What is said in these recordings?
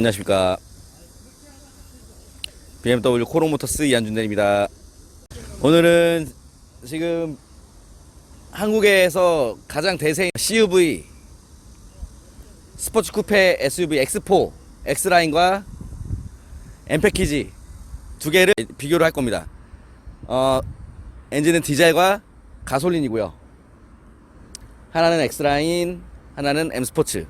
안녕하십니까. BMW 코롱모터스 이한준 대리입니다. 오늘은 지금 한국에서 가장 대세인 CUV 스포츠 쿠페 SUV X4 X라인과 M 패키지 두 개를 비교를 할 겁니다. 어, 엔진은 디젤과 가솔린이고요. 하나는 X라인, 하나는 M 스포츠.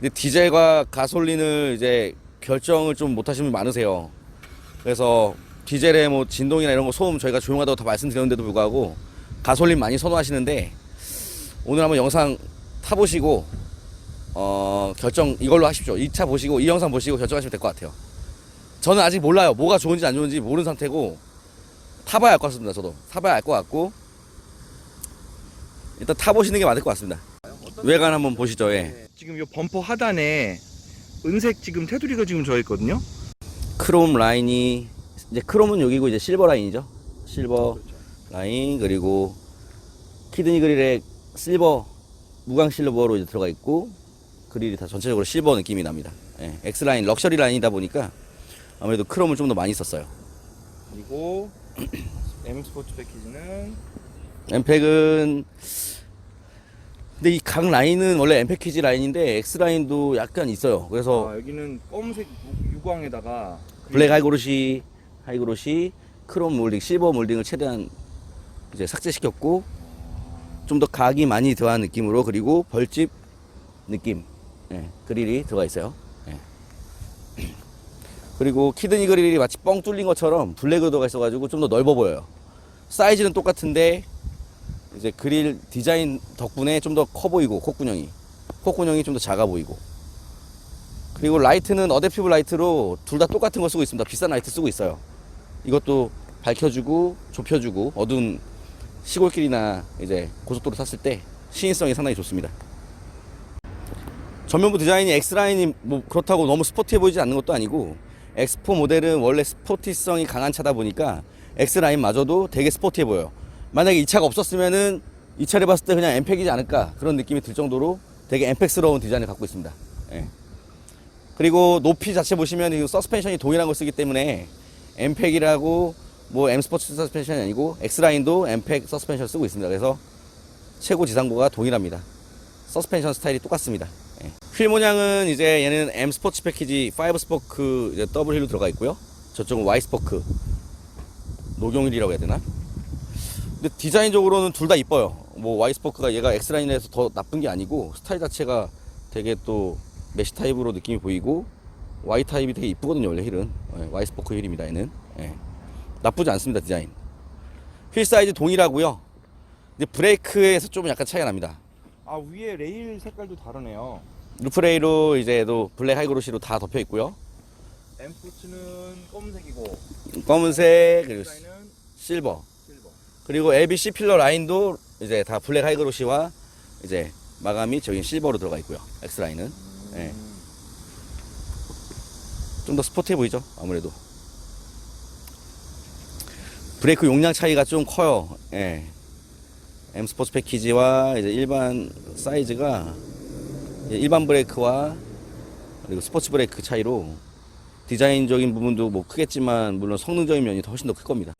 근데 디젤과 가솔린을 이제 결정을 좀 못하시는 분 많으세요. 그래서 디젤의 뭐 진동이나 이런 거 소음 저희가 조용하다고 다 말씀드렸는데도 불구하고 가솔린 많이 선호하시는데 오늘 한번 영상 타보시고 어 결정 이걸로 하십시오. 2차 보시고 이 영상 보시고 결정하시면 될 것 같아요. 저는 아직 몰라요. 뭐가 좋은지 안 좋은지 모르는 상태고 타봐야 알 것 같습니다. 저도 타봐야 알 것 같고 일단 타보시는 게 맞을 것 같습니다. 외관 한번 보시죠. 예. 지금 이 범퍼 하단에 은색 지금 테두리가 지금 져 있거든요. 크롬 라인이 이제 크롬은 여기고 이제 실버 라인이죠. 실버 그렇죠. 라인 그리고 키드니 그릴에 실버 무광 실버로 이제 들어가 있고 그릴이 다 전체적으로 실버 느낌이 납니다. 예, X 라인 럭셔리 라인이다 보니까 아무래도 크롬을 좀 더 많이 썼어요. 그리고 M 스포츠 패키지는 엠팩은 근데 이 각 라인은 원래 M 패키지 라인인데 X 라인도 약간 있어요. 그래서 아, 여기는 검은색 유- 유광에다가 블랙 하이그로시 하이그로시 크롬 몰딩 실버 몰딩을 최대한 이제 삭제시켰고 좀 더 각이 많이 들어간 느낌으로 그리고 벌집 느낌 예, 그릴이 들어가 있어요 예. 그리고 키드니 그릴이 마치 뻥 뚫린 것처럼 블랙으로 들어가 있어가지고 좀 더 넓어 보여요 사이즈는 똑같은데 이제 그릴 디자인 덕분에 좀 더 커 보이고 콧구녕이 콧구녕이 좀 더 작아 보이고 그리고 라이트는 어댑티브 라이트로 둘 다 똑같은 거 쓰고 있습니다. 비싼 라이트 쓰고 있어요. 이것도 밝혀주고 좁혀주고 어두운 시골길이나 이제 고속도로 탔을 때 시인성이 상당히 좋습니다. 전면부 디자인이 X라인이 뭐 그렇다고 너무 스포티해 보이지 않는 것도 아니고 X4 모델은 원래 스포티성이 강한 차다 보니까 X라인마저도 되게 스포티해 보여요. 만약에 이 차가 없었으면은 이 차를 봤을 때 그냥 엠팩이지 않을까 그런 느낌이 들 정도로 되게 엠팩스러운 디자인을 갖고 있습니다. 예. 그리고 높이 자체 보시면 이 서스펜션이 동일한 걸 쓰기 때문에 엠팩이라고 뭐 M 스포츠 서스펜션이 아니고 X 라인도 엠팩 서스펜션 쓰고 있습니다. 그래서 최고 지상고가 동일합니다. 서스펜션 스타일이 똑같습니다. 예. 휠 모양은 이제 얘는 M 스포츠 패키지 5 스포크 더블 휠로 들어가 있고요. 저쪽은 Y 스포크 녹용휠이라고 해야 되나? 근데 디자인적으로는 둘 다 이뻐요. 뭐 Y 스포크가 얘가 X 라인에서 더 나쁜 게 아니고 스타일 자체가 되게 또 메시 타입으로 느낌이 보이고 Y 타입이 되게 이쁘거든요 원래 휠은 예, Y 스포크 휠입니다 얘는 예. 나쁘지 않습니다 디자인 휠 사이즈 동일하고요 근데 브레이크에서 좀 약간 차이가 납니다 아 위에 레일 색깔도 다르네요. 루프레이로 이제 또 블랙 하이그로시로 다 덮여 있고요 M 스포츠는 검은색이고 검은색 그리고 실버. 그리고 LBC 필러 라인도 이제 다 블랙 하이그로시와 이제 마감이 저기 실버로 들어가 있고요. X 라인은. 예. 좀더 스포티해 보이죠? 아무래도. 브레이크 용량 차이가 좀 커요. 예. M 스포츠 패키지와 이제 일반 사이즈가 일반 브레이크와 그리고 스포츠 브레이크 차이로 디자인적인 부분도 뭐 크겠지만 물론 성능적인 면이 더 훨씬 더 클 겁니다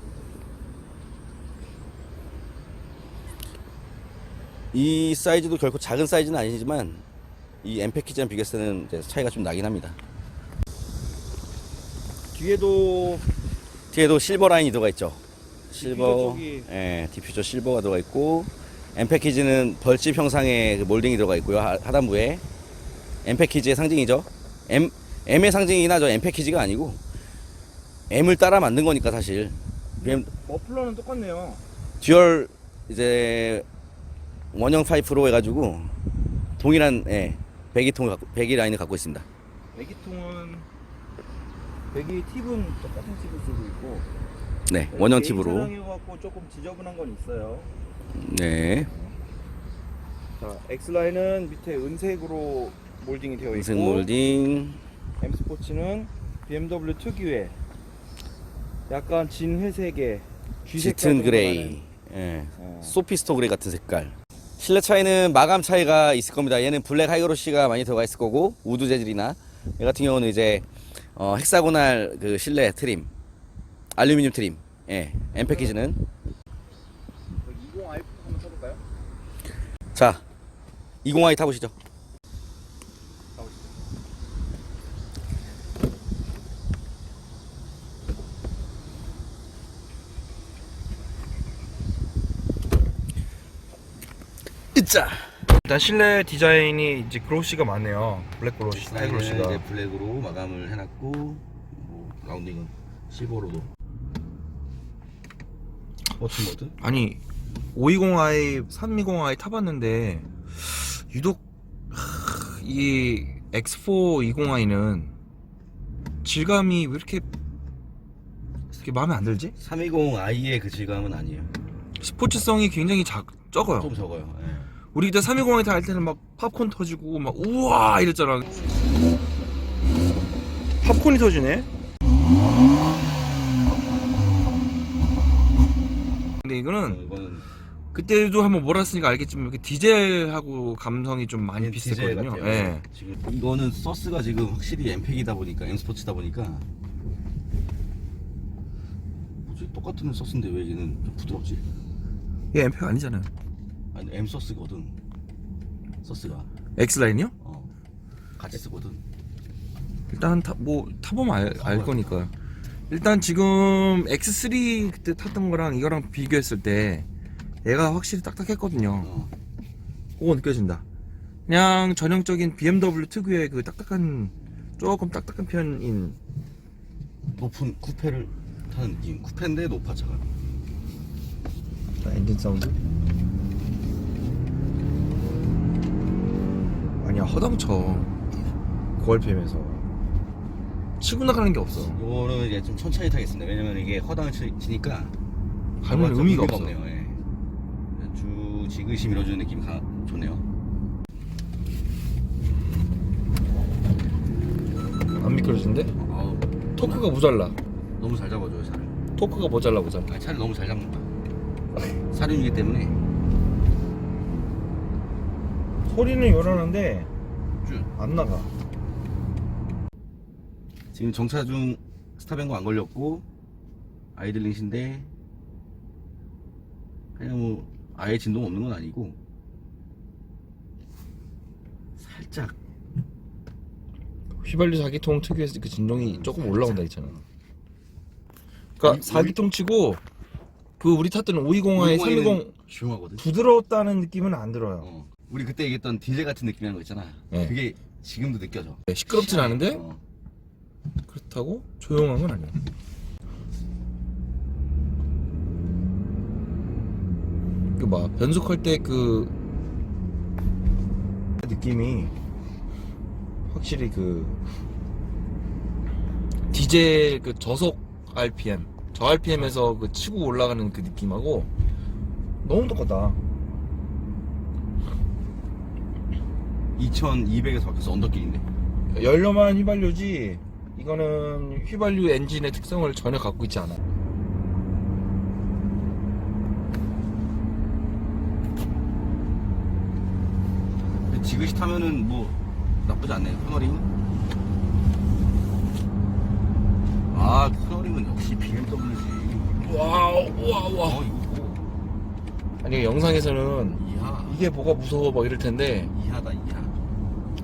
이 사이즈도 결코 작은 사이즈는 아니지만 이 M 패키지랑 비교했을 때는 차이가 좀 나긴 합니다 뒤에도 뒤에도 실버 라인이 들어가 있죠. 실버, 쪽이- 예, 디퓨저 실버가 들어가 있고, M 패키지는 벌집 형상의 그 몰딩이 들어가 있고요. 하, 하단부에 M 패키지의 상징이죠. M M의 상징이긴 하죠. M 패키지가 아니고 M을 따라 만든 거니까 사실. BM 머플러는 똑같네요. 듀얼 이제 원형 파이프로 해가지고 동일한 예, 배기통을 갖고, 배기 라인을 갖고 있습니다. 배기통은 배기 팁은 똑같은 팁을 쓰고 있고 네, 원형 팁으로. 차량이갖고 조금 지저분한 건 있어요. 네, 자, X 라인은 밑에 은색으로 몰딩이 되어 있고 은색 몰딩. M 스포츠는 BMW 특유의 약간 진회색의 짙은 그레이, 예. 소피스토 그레이 같은 색깔. 실내 차이는 마감 차이가 있을 겁니다. 얘는 블랙 하이그로시가 많이 들어가 있을 거고 우드 재질이나 얘 같은 경우는 이제 어, 헥사고날 그 실내 트림, 알루미늄 트림, 예, M 패키지는 20i 한번 쳐볼까요? 자 20i 타보시죠. 으짜. 일단 실내 디자인이 이제 그로시가 많네요. 블랙 그로시, 스타일 그로시가. 이제 블랙으로 마감을 해놨고 뭐 라운딩은 실버로도 버튼 모드 아니 520i, 320i 타봤는데 유독 하, 이 X4 20i는 질감이 왜 이렇게 이렇게 마음에 안 들지? 320i의 그 질감은 아니에요. 스포츠성이 굉장히 작, 적어요. 좀 적어요. 예. 우리 그때 320i 탈 때는 막 팝콘 터지고 막 우와 이랬잖아. 팝콘이 터지네. 근데 이거는 이거는 그때도 한번 몰았으니까 알겠지만 이렇게 디젤하고 감성이 좀 많이 디젤 비슷했거든요. 예. 지금 이거는 서스가 지금 확실히 엠팩이다 보니까 M 스포츠다 보니까 뭐지 똑같은 서스인데 왜 얘는 좀 부드럽지? 얘 엠페가 아니잖아요. 아니 M 서스거든. 서스가 X 라인이요? 어 같이 쓰거든. 일단 타, 뭐 타보면 알, 알 거니까. 일단 지금 X3 그때 탔던 거랑 이거랑 비교했을 때 얘가 확실히 딱딱했거든요. 어. 그거 느껴진다. 그냥 전형적인 BMW 특유의 그 딱딱한 조금 딱딱한 편인 높은 쿠페를 타는 느낌. 쿠페인데 높아 차가. 엔진 사운드. 아니야 허당쳐. 9RPM에서 치고 나가는 게 없어. 이거는 이제 좀 천천히 타겠습니다. 왜냐면 이게 허당을 치, 치니까 가면 좀 의미가 없어. 없네요. 예. 쭉 지그시 밀어주는 느낌 가, 좋네요. 안 미끄러진데? 아우, 토크가 모자라. 너무 잘 잡아줘요 차를. 토크가 모자라 모자라. 아, 차를 너무 잘 잡는다. 사륜이기 때문에 소리는 요란한데 쭉. 안 나가. 지금 정차 중 스탑앤고 안 걸렸고 아이들링 신데 그냥 뭐 아예 진동 없는 건 아니고 살짝 휘발유 사기통 특유의 그 진동이 조금 올라온다 있잖아. 그러니까 사기통 치고 그 우리 탔던 520i 320 조용하거든. 부드러웠다는 느낌은 안 들어요. 어. 우리 그때 얘기했던 디젤 같은 느낌이라는 거 있잖아. 네. 그게 지금도 느껴져. 네, 시끄럽진 않은데 어. 그렇다고 조용한 건 아니야. 그 막 변속할 때 그 느낌이 확실히 그 디젤 그 저속 RPM 저 RPM에서 그 치고 올라가는 그 느낌하고 너무 똑같다. 2200에서 바뀌어서 언더길인데. 연료만 휘발유지 이거는 휘발유 엔진의 특성을 전혀 갖고 있지 않아. 근데 지그시 타면은 뭐 나쁘지 않네. 코너링. 아, 코너링은 역시 BMW지. 와우 와우 어, 와. 이거 뭐 아니 영상에서는 이하. 이게 뭐가 무서워 막 이럴 텐데 이하다, 이하.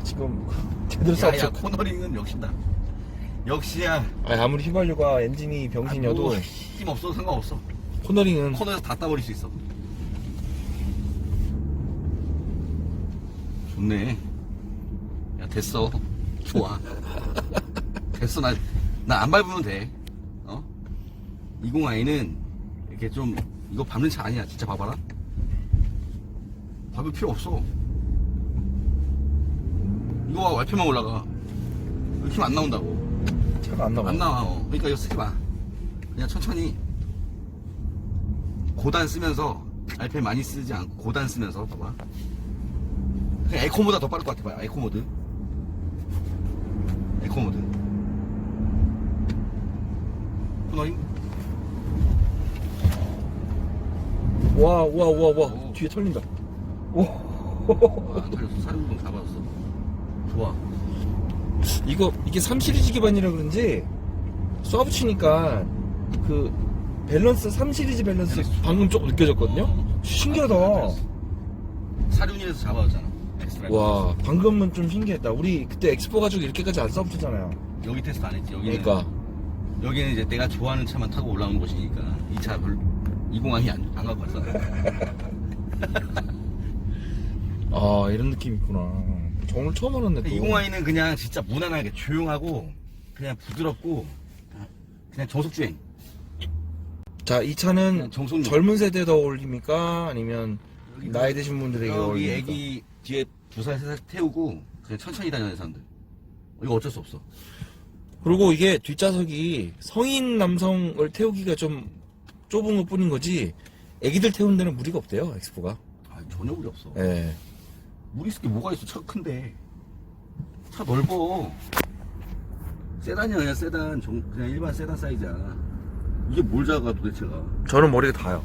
지금 제대로 싸 야, 야, 코너링은 역시다. 역시야. 아니 아무리 휘발유가 엔진이 아, 병신이어도 뭐, 힘 없어도 상관없어. 코너링은 코너에서 다 따버릴 수 있어. 좋네. 야, 됐어. 좋아. 됐어. 나, 나 안 밟으면 돼. 어? 20i는 이렇게 좀, 이거 밟는 차 아니야. 진짜 봐봐라. 밟을 필요 없어. 이거 봐, 와이프만 올라가. 힘 안 나온다고. 차가 안 나와. 안 나와. 어. 그러니까 이거 쓰지 마. 그냥 천천히 고단 쓰면서 RPM 많이 쓰지 않고 고단 쓰면서 봐봐. 그냥 에코보다 더 빠를 것 같아. 봐. 에코 모드. 에코 모드. 코너링. 와와와 와 오. 뒤에 털린다. 오. 와, 안 털렸어. 사륜동 다 받았어. 좋아. 이거 이게 3 시리즈 기반이라 그런지 쏴붙이니까 그 밸런스 3 시리즈 밸런스 방금 조금 느껴졌거든요. 신기하다. 사륜이에서 잡아왔잖아. 엑스트라. 와 방금은 좀 신기했다. 우리 그때 엑스포 가지고 이렇게까지 안 쏴붙였잖아요. 여기 테스트 안 했지. 여기는 그러니까 여기는 이제 내가 좋아하는 차만 타고 올라오는 곳이니까 이 차 별로 202 안, 안 갖고 왔어. 아 이런 느낌 있구나. 저 오늘 처음 알았네 또. 202는 그냥 진짜 무난하게 조용하고 그냥 부드럽고 그냥 저속주행. 자, 이 차는 그냥 정속력. 젊은 세대에 더 어울립니까? 아니면 나이 드신 분들에게 여기 어울립니까? 애기 뒤에 두살세살 태우고 그냥 천천히 다니는 사람들. 이거 어쩔 수 없어. 그리고 이게 뒷좌석이 성인 남성을 태우기가 좀 좁은 것 뿐인 거지 애기들 태우는 데는 무리가 없대요 엑스포가 아, 전혀 무리 없어. 예. 무리 있을 게 뭐가 있어? 차가 큰데. 차 넓어. 세단이야, 그냥 세단. 정- 그냥 일반 세단 사이즈야. 이게 뭘 작아, 도대체가. 저는 머리가 다요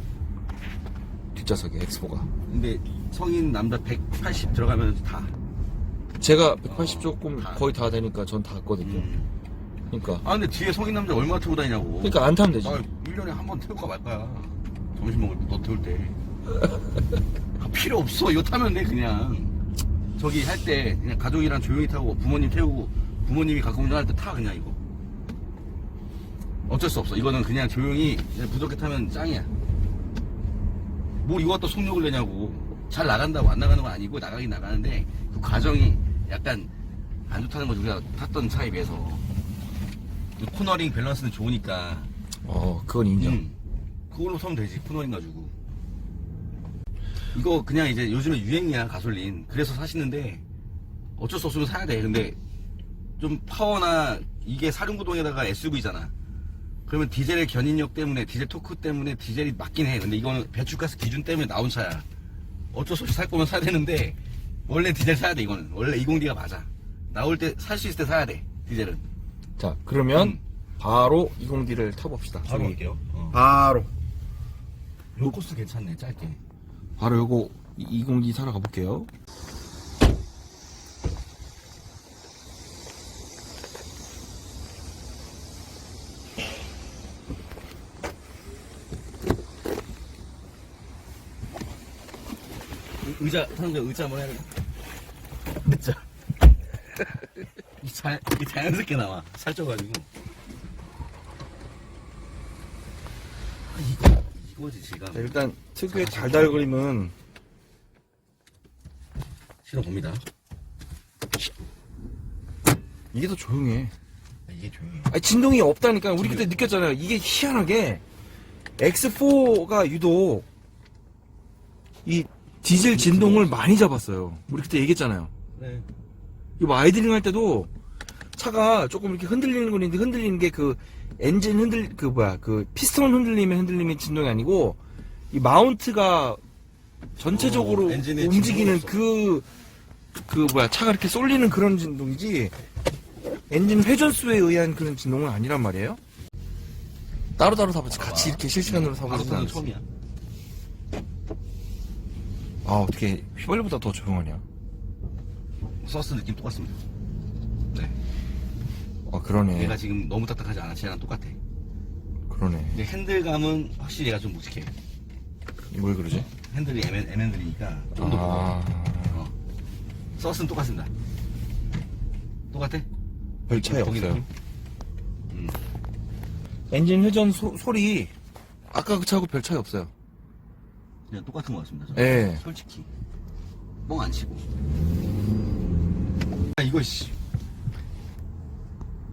뒷좌석에 엑스포가 근데 성인 남자 180 들어가면 다. 제가 180 조금 다. 거의 다 되니까 전다 했거든요 음. 그러니까 아, 근데 뒤에 성인 남자 얼마나 태우고 다니냐고. 그러니까 안 타면 되지 아, 1년에 한 번 태울까 말까야. 점심 먹을 때, 너 태울 때. 아, 필요 없어. 이거 타면 돼, 그냥. 저기 할 때, 그냥 가족이랑 조용히 타고 부모님 태우고 부모님이 가끔 운전할 때 타, 그냥 이거. 어쩔 수 없어. 이거는 그냥 조용히 그냥 부드럽게 타면 짱이야. 뭐 이거 갖다 속력을 내냐고. 잘 나간다고 안 나가는 건 아니고 나가긴 나가는데 그 과정이 약간 안 좋다는 거지 우리가 탔던 차에 비해서. 이 코너링 밸런스는 좋으니까 어 그건 인정 음, 그걸로 사면 되지 코너링 가지고 이거 그냥 이제 요즘에 유행이야 가솔린. 그래서 사시는데 어쩔 수 없으면 사야 돼. 근데 좀 파워나 이게 사륜구동에다가 SUV잖아. 그러면 디젤의 견인력 때문에 디젤 토크 때문에 디젤이 맞긴 해. 근데 이거는 배출가스 기준 때문에 나온 차야. 어쩔 수 없이 살 거면 사야 되는데 원래 디젤 사야 돼 이거는. 원래 20D가 맞아. 나올 때 살 수 있을 때 사야 돼 디젤은. 자 그러면 음. 바로 20D를 타봅시다. 저기. 갈게요. 어. 바로. 요 코스 괜찮네 짧게 바로 요거 20D 사러 가볼게요 의- 의자 사람들 의자 한번 해야 돼. 의자. 이 자, 이 자연스럽게 나와. 살쪄가지고. 아, 지금. 자, 일단 특유의 달달거림은 실어 봅니다. 이게 더 조용해 이게 조용해. 아니 진동이 없다니까 우리 그때 느꼈잖아요 이게 희한하게 X4가 유독 이 디젤 진동을 많이 잡았어요 우리 그때 얘기했잖아요 네. 이거 뭐 아이드링 할 때도 차가 조금 이렇게 흔들리는 건 있는데 흔들리는 게 그 엔진 흔들 그 뭐야 그 피스톤 흔들림의 흔들림의 진동이 아니고 이 마운트가 전체적으로 어, 엔진의 움직이는 그 그 뭐야 차가 이렇게 쏠리는 그런 진동이지 엔진 회전수에 의한 그런 진동은 아니란 말이에요. 따로따로 타보지 같이 이렇게 실시간으로 타는 않았어. 처음이야. 아 어떻게 휘발유보다 더 조용하냐? 서스 느낌 똑같습니다. 네. 아 그러네. 얘가 지금 너무 딱딱하지 않아. 쟤랑 똑같아. 그러네. 근데 핸들감은 확실히 얘가 좀 묵직해. 뭘 그러지? 핸들이 M, M&D니까 좀더 무거워. 아 어. 서스는 똑같습니다. 똑같아? 별 차이 거기 없어요. 느낌? 음. 엔진 회전 소, 소리 아까 그 차하고 별 차이 없어요. 그냥 똑같은 것 같습니다. 저는. 예. 솔직히 뻥 안 치고. 아, 이거 씨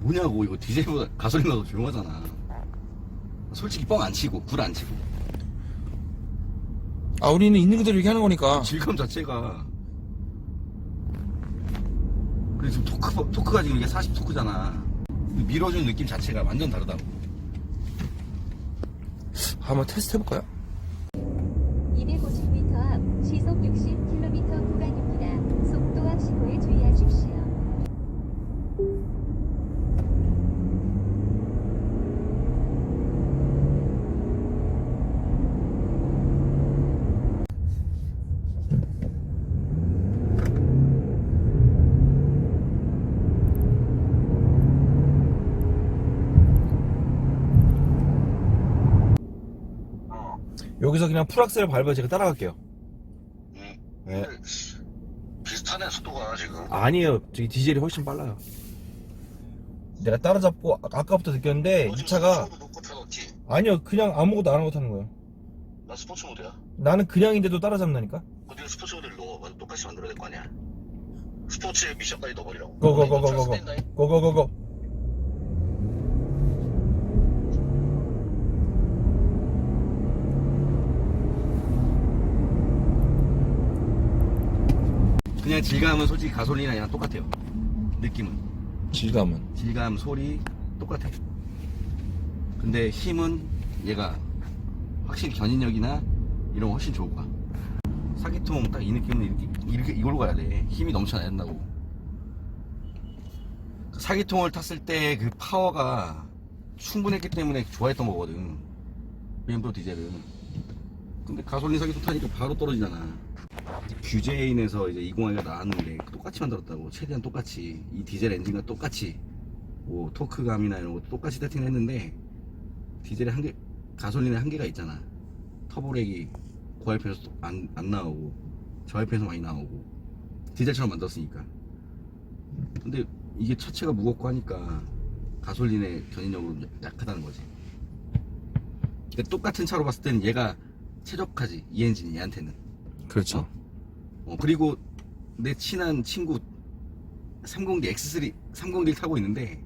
뭐냐고 이거 디젤보다 가솔린보다 더 조용하잖아. 솔직히 뻥 안 치고 불 안 치고 아 우리는 있는 그대로 얘기하는 거니까. 질감 자체가. 그래 지금 토크 토크가 지금 이게 40 토크잖아. 밀어주는 느낌 자체가 완전 다르다고. 한번 테스트 해볼까요? 250m 앞 시속 60km 구간입니다. 속도와 신호에 주의하십시오. 여기서 그냥 풀악셀을 밟아 제가 따라갈게요. 음. 네. 비슷하네 속도가 지금. 아니에요. 저기 디젤이 훨씬 빨라요. 내가 따라잡고 아- 아까부터 느꼈는데 이 차가 스포츠 모드 놓고 타놓지. 아니요 그냥 아무것도 안 하고 타는 거예요. 나 스포츠 모드야. 나는 그냥인데도 따라잡는다니까. 근데 스포츠 모드를 넣어. 완전 똑같이 만들어야 될 거 아니야. 스포츠에 미션까지 넣어버리라고. 고고고고고고. 고고고고. 그냥 질감은 솔직히 가솔린이랑 똑같아요. 느낌은. 질감은. 질감, 소리 똑같아. 근데 힘은 얘가 확실히 견인력이나 이런 거 훨씬 좋을 거야. 사기통 딱 이 느낌은 이렇게, 이렇게 이걸로 가야 돼. 힘이 넘쳐나야 된다고. 그 사기통을 탔을 때 그 파워가 충분했기 때문에 좋아했던 거거든. BMW 디젤은. 근데 가솔린 사기통 타니까 바로 떨어지잖아. 규제인에서 이제 201가 나왔는데 똑같이 만들었다고. 최대한 똑같이. 이 디젤 엔진과 똑같이. 뭐 토크감이나 이런 것도 똑같이 세팅했는데 디젤의 한계 가솔린의 한계가 있잖아. 터보렉이 고RPM에서 안, 안 나오고 저RPM에서 많이 나오고. 디젤처럼 만들었으니까. 근데 이게 차체가 무겁고 하니까 가솔린의 견인력으로 약하다는 거지. 근데 똑같은 차로 봤을 때는 얘가 최적하지 이 엔진이 얘한테는. 그렇죠. 어, 그리고 내 친한 친구 302 X3 301 타고 있는데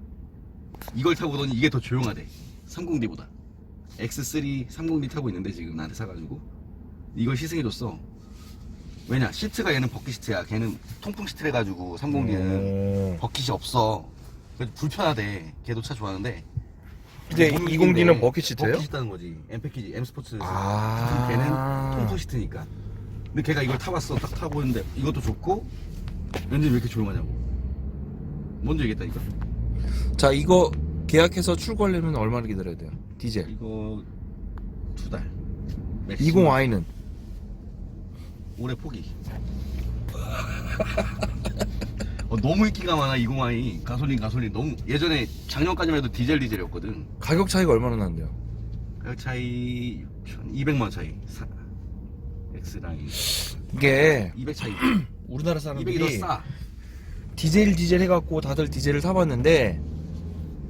이걸 타고 보더니 이게 더 조용하대 302보다. X3 301 타고 있는데 지금 나한테 사가지고. 이걸 시승해줬어. 왜냐 시트가 얘는 버킷 시트야. 걔는 통풍 시트를 해가지고 302는 음. 버킷이 없어. 그래서 불편하대. 걔도 차 좋아하는데. 근데 못 202는 느끼는데 버킷 시트예요? 버킷 시트는 거지. M 패키지 M 스포츠 아. 걔는 통풍 시트니까. 근데 걔가 이걸 타봤어. 딱 타고 있는데 이것도 좋고 엔진 왜 이렇게 조용하냐고. 먼저 얘기했다니까. 자 이거 계약해서 출고하려면 얼마나 기다려야 돼요? 디젤. 이거 두 달. 20i는 올해 포기. 어, 너무 인기가 많아 20i 가솔린 가솔린 너무 예전에 작년까지만 해도 디젤 디젤이었거든 가격 차이가 얼마나 나는데요? 가격 차이 200만 원 차이 사, X라인 이게 200 차이 우리나라 200이 사람들이 더싸 디젤 디젤 해갖고 다들 디젤을 사봤는데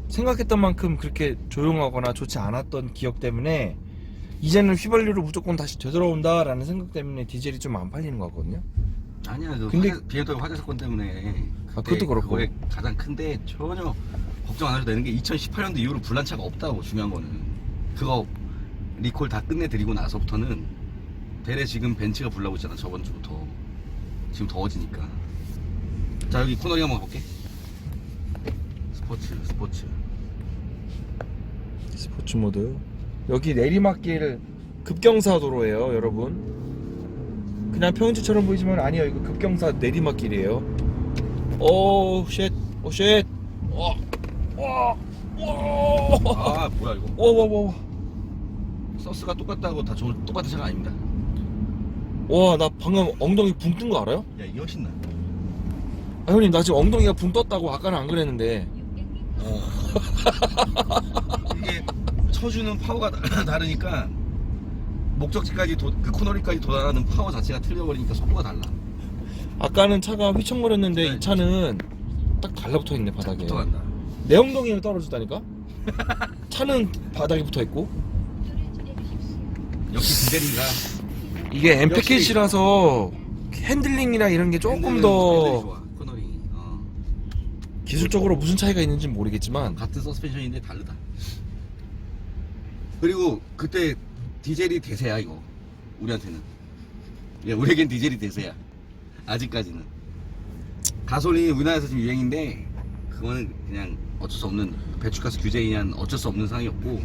생각했던 만큼 그렇게 조용하거나 좋지 않았던 기억 때문에 이제는 휘발유로 무조건 다시 되돌아온다라는 생각 때문에 디젤이 좀 안 팔리는 것 같거든요. 아니야 그 근데- 화재, BMW 화재 사건 때문에 아, 그것도 그렇고. 가장 큰데 전혀 걱정 안 하셔도 되는 게 2018년도 이후로 불난 차가 없다고 중요한 거는 그거 리콜 다 끝내드리고 나서부터는 대래 지금 벤츠가 불나고 있잖아 저번 주부터 지금 더워지니까 자 여기 코너링 한번 가볼게 스포츠 스포츠 스포츠 모드. 여기 내리막길 급경사 도로예요, 여러분. 그냥 평지처럼 보이지만 아니에요. 이거 급경사 내리막길이에요. 오, 쉣. 오, 쉣. 와. 와. 와. 아 뭐야 이거 와, 와, 와. 서스가 똑같다고 다 좋은 똑같은 차가 아닙니다 와, 나 방금 엉덩이 붕 뜬 거 알아요? 야 이게 훨씬 나 아, 형님, 나 지금 엉덩이가 붕 떴다고 아까는 안 그랬는데. 600m 이게 쳐주는 파워가 다- 다르니까 목적지까지 도, 그 코너리까지 도달하는 파워 자체가 틀려버리니까 속도가 달라. 아까는 차가 휘청거렸는데 이 차는 딱 달라붙어 있네, 바닥에. 붙어간다. 내 엉덩이를 떨어졌다니까? 차는 바닥에 붙어 있고. 역시 디젤인가. 이게 M 패키지라서 핸들링이나 이런 게 조금 더. 어. 기술적으로 무슨 차이가 있는지 는 모르겠지만 같은 서스펜션인데 다르다. 그리고 그때 디젤이 대세야 이거. 우리한테는. 야, 우리에겐 디젤이 대세야. 아직까지는. 가솔린이 우리나라에서 지금 유행인데 그거는 그냥 어쩔 수 없는 배출가스 규제에 의한 어쩔 수 없는 상황이었고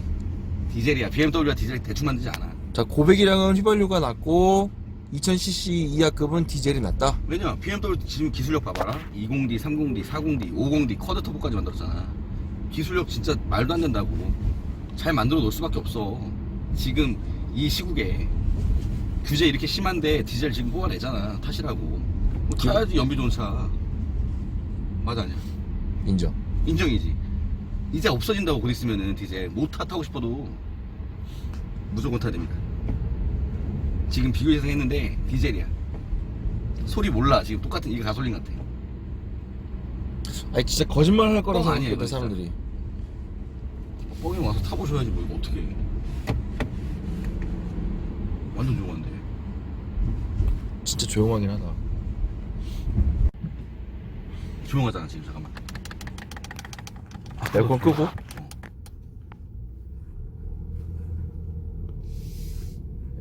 디젤이야. BMW가 디젤 대충 만들지 않아. 자 고배기량은 휘발유가 낮고 2000cc 이하급은 디젤이 낮다 왜냐? BMW 지금 기술력 봐봐라. 20D, 30D, 40D, 50D, 쿼드 터보까지 만들었잖아. 기술력 진짜 말도 안 된다고. 잘 만들어 놓을 수밖에 없어. 지금 이 시국에 규제 이렇게 심한데 디젤 지금 뽑아내잖아. 타시라고. 뭐 타야지 연비 좋은 차. 맞아 아니야? 인정 인정이지. 이제 없어진다고 곧 있으면은 디젤 못타 타고 싶어도 무조건 타야 됩니다. 지금 비교해서 했는데 디젤이야. 소리 몰라. 지금 똑같은 이게 가솔린 같아. 아니 진짜 거짓말 할 거라고 뻥 아니에요, 생각했다 진짜. 사람들이 뻥이 와서 타보셔야지 뭐 이거 어떻게? 완전 좋아한데. 진짜 조용하긴 하다 조용하잖아 지금 잠깐만. 아, 에어컨 끄고?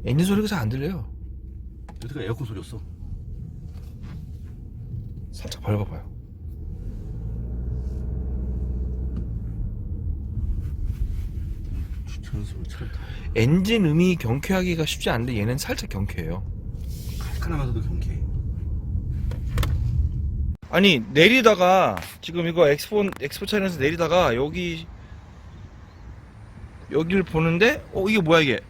엔진 소리가 잘 안 들려요 여태가 에어컨 소리였어. 살짝 찰다. 엔진 음이 경쾌하기가 쉽지 않은데 얘는 살짝 경쾌해요 칼칼하면서도 경쾌해. 아니 내리다가 지금 이거 엑스포 엑스포 차량에서 내리다가 여기 여기를 보는데 어 이게 뭐야 이게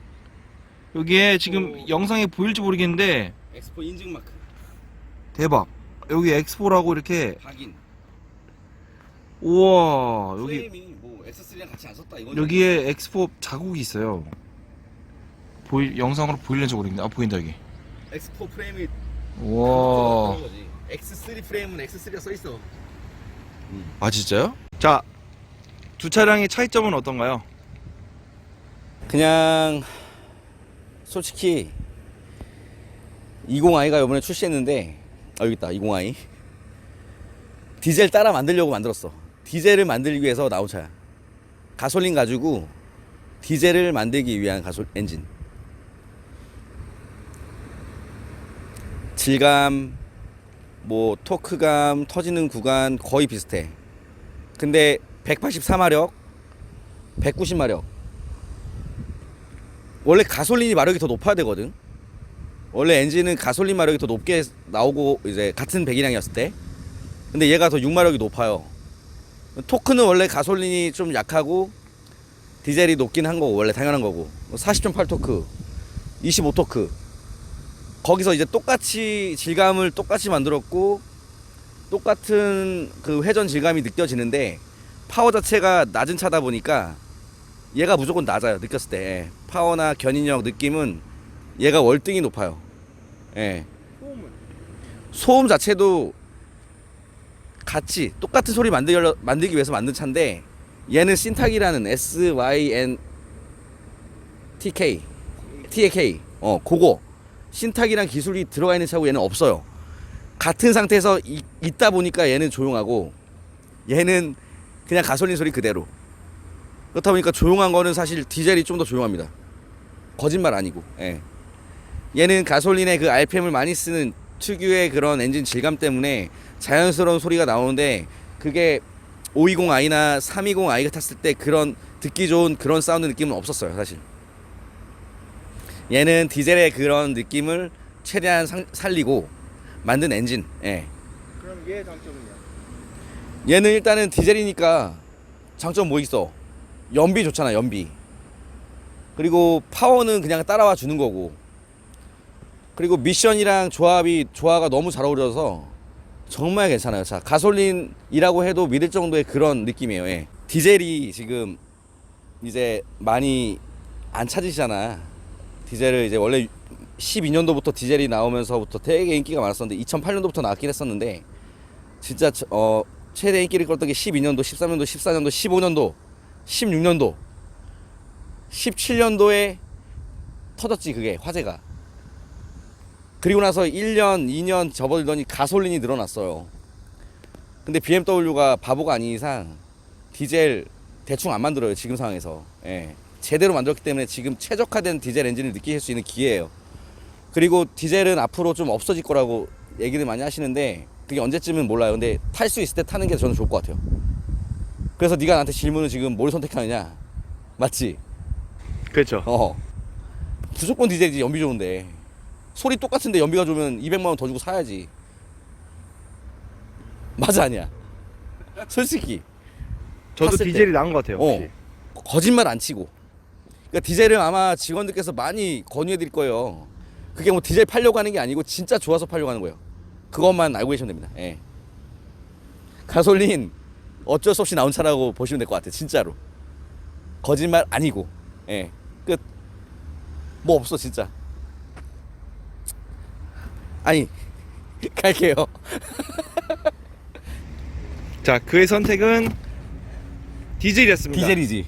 여기에 지금 오. 영상에 보일지 모르겠는데 엑스포 인증 마크. 대박 여기 엑스포라고 이렇게 확인. 우와 여기 프레임이 뭐 X3랑 같이 안 썼다. 여기에 엑스포 자국이 있어요 보이 영상으로 보일는지 모르겠는데 아 보인다 여기 엑스포 프레임이 우와 그런 거지. X3 프레임은 X3가 써 있어. 아 진짜요? 자 두 차량의 차이점은 어떤가요? 그냥 솔직히 20i가 이번에 출시했는데 아 여기 있다 20i 디젤 따라 만들려고 만들었어. 디젤을 만들기 위해서 나온 차야. 가솔린 가지고 디젤을 만들기 위한 가솔 엔진. 질감 뭐 토크감 터지는 구간 거의 비슷해. 근데 184마력 190마력 원래 가솔린이 마력이 더 높아야 되거든. 원래 엔진은 가솔린 마력이 더 높게 나오고 이제 같은 배기량이었을 때. 근데 얘가 더 6마력이 높아요. 토크는 원래 가솔린이 좀 약하고 디젤이 높긴 한 거고 원래 당연한 거고 40.8 토크, 25 토크. 거기서 이제 똑같이 질감을 똑같이 만들었고 똑같은 그 회전 질감이 느껴지는데 파워 자체가 낮은 차다 보니까 얘가 무조건 낮아요 느꼈을 때. 예. 파워나 견인력 느낌은 얘가 월등히 높아요. 예. 소음 자체도 같이 똑같은 소리 만들기, 만들기 위해서 만든 차인데 얘는 신탁이라는 SYN TK TAK 어 그거. 신탁이란 기술이 들어가 있는 차고 얘는 없어요. 같은 상태에서 이- 있다 보니까 얘는 조용하고 얘는 그냥 가솔린 소리 그대로 그렇다 보니까 조용한 거는 사실 디젤이 좀 더 조용합니다. 거짓말 아니고. 예. 얘는 가솔린의 그 RPM을 많이 쓰는 특유의 그런 엔진 질감 때문에 자연스러운 소리가 나오는데 그게 520i나 320i가 탔을 때 그런 듣기 좋은 그런 사운드 느낌은 없었어요, 사실. 얘는 디젤의 그런 느낌을 최대한 상- 살리고 만든 엔진. 예. 그럼 얘 장점은요? 얘는 일단은 디젤이니까 장점 뭐 있어? 연비 좋잖아, 연비. 그리고 파워는 그냥 따라와 주는 거고. 그리고 미션이랑 조합이 조화가 너무 잘 어우러져서 정말 괜찮아요. 자, 가솔린이라고 해도 믿을 정도의 그런 느낌이에요. 예. 디젤이 지금 이제 많이 안 찾으시잖아. 디젤을 이제 원래 12년도부터 디젤이 나오면서부터 되게 인기가 많았었는데 2008년도부터 나왔긴 했었는데 진짜 저- 어 최대 인기를 끌었던 게 12년도, 13년도, 14년도, 15년도, 16년도, 17년도에 터졌지 그게 화제가. 그리고 나서 1년, 2년 접어들더니 가솔린이 늘어났어요. 근데 BMW가 바보가 아닌 이상 디젤 대충 안 만들어요 지금 상황에서. 예. 제대로 만들었기 때문에 지금 최적화된 디젤 엔진을 느끼실 수 있는 기회예요. 그리고 디젤은 앞으로 좀 없어질 거라고 얘기를 많이 하시는데 그게 언제쯤은 몰라요. 근데 탈 수 있을 때 타는 게 저는 좋을 것 같아요. 그래서 네가 나한테 질문을 지금 뭘 선택하느냐? 맞지? 그렇죠 어. 무조건 디젤이지 연비 좋은데. 소리 똑같은데 연비가 좋으면 200만 원 더 주고 사야지. 맞아 아니야? 솔직히 저도 탔을 디젤이 때. 나은 것 같아요 어. 확실히. 거짓말 안 치고. 그러니까 디젤은 아마 직원들께서 많이 권유해 드릴 거예요. 그게 뭐 디젤 팔려고 하는 게 아니고 진짜 좋아서 팔려고 하는 거예요. 그것만 알고 계시면 됩니다. 예. 가솔린 어쩔 수 없이 나온 차라고 보시면 될 것 같아요. 진짜로. 거짓말 아니고. 예. 끝. 뭐 없어, 진짜. 아니, 갈게요. 자, 그의 선택은 디젤이었습니다. 디젤이지.